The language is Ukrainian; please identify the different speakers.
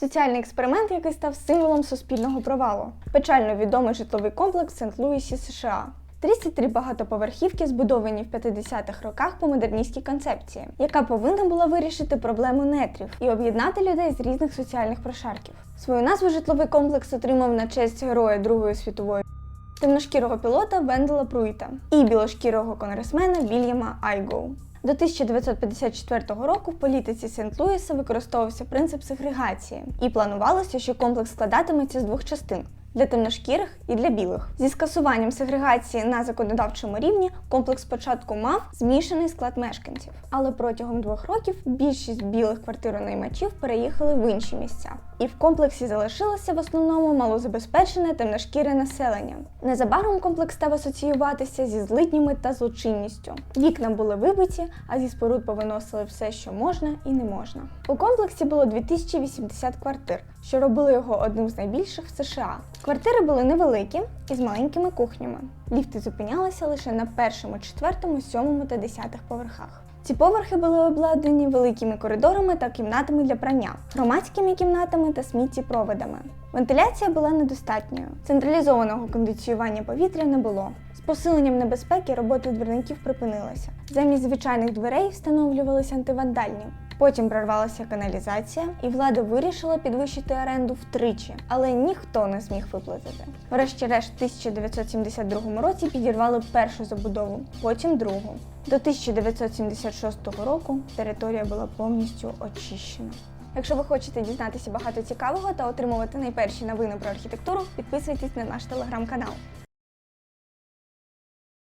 Speaker 1: Соціальний експеримент, який став символом суспільного провалу. Печально відомий житловий комплекс в Сент-Луісі, США. 33 багатоповерхівки збудовані в 50-х роках по модерністській концепції, яка повинна була вирішити проблему нетрів і об'єднати людей з різних соціальних прошарків. Свою назву житловий комплекс отримав на честь героя Другої світової темношкірого пілота Вендела Пруйта і білошкірого конгресмена Вільяма Айгоу. До 1954 року в політиці Сент-Луіса використовувався принцип сегрегації, і планувалося, що комплекс складатиметься з двох частин. Для темношкірих і для білих зі скасуванням сегрегації на законодавчому рівні комплекс спочатку мав змішаний склад мешканців, але протягом двох років більшість білих квартиронаймачів переїхали в інші місця, і в комплексі залишилося в основному малозабезпечене темношкіре населення. Незабаром комплекс став асоціюватися зі злиднями та злочинністю. Вікна були вибиті, а зі споруд повиносили все, що можна і не можна. У комплексі було 2080 квартир, що робили його одним з найбільших в США. Квартири були невеликі і з маленькими кухнями. Ліфти зупинялися лише на першому, четвертому, сьомому та десятих поверхах. Ці поверхи були обладнані великими коридорами та кімнатами для прання, громадськими кімнатами та сміттєпроводами. Вентиляція була недостатньою. Централізованого кондиціювання повітря не було. З посиленням небезпеки робота двірників припинилася. Замість звичайних дверей встановлювалися антивандальні. Потім прорвалася каналізація, і влада вирішила підвищити оренду втричі, але ніхто не зміг виплатити. Врешті-решт, в 1972 році підірвали першу забудову, потім другу. До 1976 року територія була повністю очищена. Якщо ви хочете дізнатися багато цікавого та отримувати найперші новини про архітектуру, підписуйтесь на наш телеграм-канал.